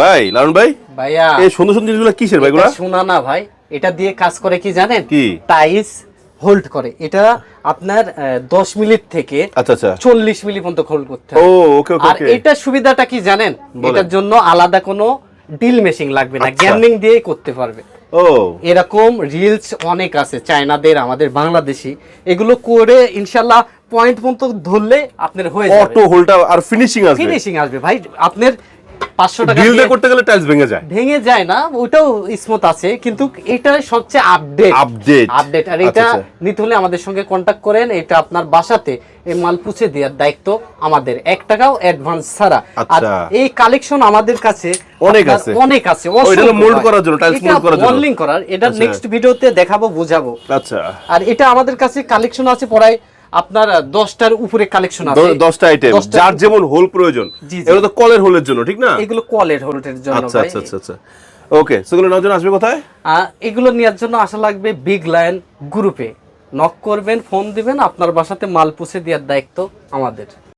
ভাই লালন ভাই? ভাইয়া। এই সুন্দর সুন্দর জিনিসগুলো কিসের ভাই এগুলো? এটা শোনা না ভাই এটা দিয়ে কাজ করে কি জানেন? কি? টাইস হোল্ড করে। এটা আপনার দশ মিনিট থেকে আচ্ছা আচ্ছা। চল্লিশ মিলি পর্যন্ত হোল্ড করতে ও ওকে ওকে আর এটার সুবিধাটা কি জানেন? এটার জন্য আলাদা কোনো ডিল মেশিন লাগবে না। আচ্ছা। গ্যামিং দিয়ে করতে পারবে। ও। এরকম রিলস অনেক আছে চায়নাদের আমাদের বাংলাদেশি। এগুলো করে ইনশাল্লাহ পয়েন্ট পর্যন্ত ধরলে আপনার হয়ে যাবে। অটো আর ফিনিশিং আসবে। ফিনিশিং আসবে। ভাই আপনার পাঁচশো টাকা করতে গেলে টাইলস ভেঙে যায় ভেঙে যায় না ওটাও স্মুথ আছে কিন্তু এটা সবচেয়ে আপডেট Update। আপডেট আর আচ্ছা, এটা আচ্ছা। নিতে হলে আমাদের সঙ্গে করেন এটা আপনার বাসাতে এই মাল পুছে দেওয়ার দায়িত্ব আমাদের এক টাকাও অ্যাডভান্স ছাড়া আর আচ্ছা। এই কালেকশন আমাদের কাছে অনেক আছে। অনেক আছে এটা ভাই। করার জন্য, এটা mold করার জন্য। modeling করার এটা আচ্ছা। নেক্সট ভিডিওতে দেখাবো বুঝাবো আচ্ছা আর এটা আমাদের কাছে কালেকশন আছে প্রায় আপনার দশটার উপরে কালেকশন আছে। দ- দশটা আইটেম যার যেমন হোল প্রয়োজন। এগুলো তো কলের হোলের জন্য ঠিক না? এগুলো কলের হোলের জন্য আচ্ছা আচ্ছা আচ্ছা আচ্ছা। ওকে সেগুলো নেওয়ার জন্য আসবে কোথায়? এগুলো নেওয়ার জন্য আসা লাগবে বিগ লায়ন গ্রুপে নক করবেন ফোন দিবেন আপনার বাসাতে মাল পুষে দেওয়ার দায়িত্ব আমাদের।